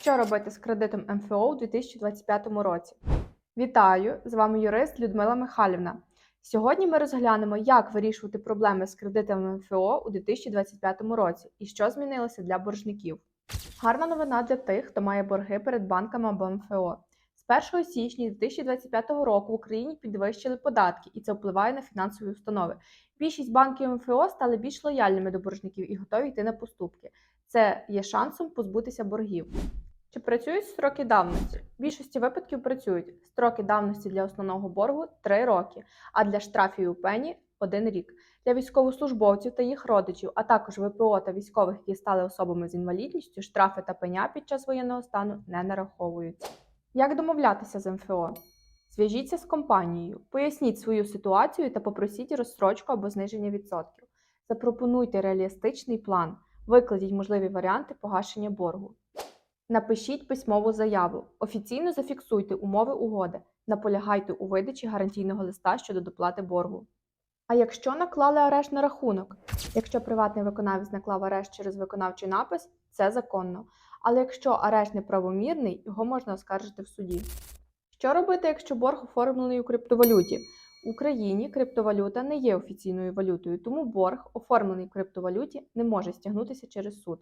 Що робити з кредитом МФО у 2025 році? Вітаю! З вами юрист Людмила Михайлівна. Сьогодні ми розглянемо, як вирішувати проблеми з кредитами МФО у 2025 році і що змінилося для боржників. Гарна новина для тих, хто має борги перед банками або МФО. З 1 січня 2025 року в Україні підвищили податки, і це впливає на фінансові установи. Більшість банків МФО стали більш лояльними до боржників і готові йти на поступки. Це є шансом позбутися боргів. Чи працюють строки давності? В більшості випадків працюють. Строки давності для основного боргу 3 роки, а для штрафів і пені 1 рік. Для військовослужбовців та їх родичів, а також ВПО та військових, які стали особами з інвалідністю, штрафи та пеня під час воєнного стану не нараховуються. Як домовлятися з МФО? Зв'яжіться з компанією, поясніть свою ситуацію та попросіть розстрочку або зниження відсотків. Запропонуйте реалістичний план, викладіть можливі варіанти погашення боргу. Напишіть письмову заяву. Офіційно зафіксуйте умови угоди. Наполягайте у видачі гарантійного листа щодо доплати боргу. А якщо наклали арешт на рахунок? Якщо приватний виконавець наклав арешт через виконавчий напис, це законно. Але якщо арешт неправомірний, його можна оскаржити в суді. Що робити, якщо борг оформлений у криптовалюті? В Україні криптовалюта не є офіційною валютою, тому борг, оформлений в криптовалюті, не може стягнутися через суд.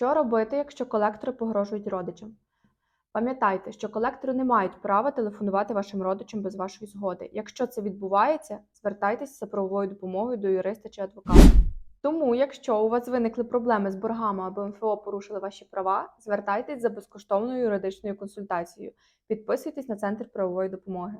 Що робити, якщо колектори погрожують родичам? Пам'ятайте, що колектори не мають права телефонувати вашим родичам без вашої згоди. Якщо це відбувається, звертайтеся за правовою допомогою до юриста чи адвоката. Тому, якщо у вас виникли проблеми з боргами або МФО порушили ваші права, звертайтесь за безкоштовною юридичною консультацією. Підписуйтесь на центр правової допомоги.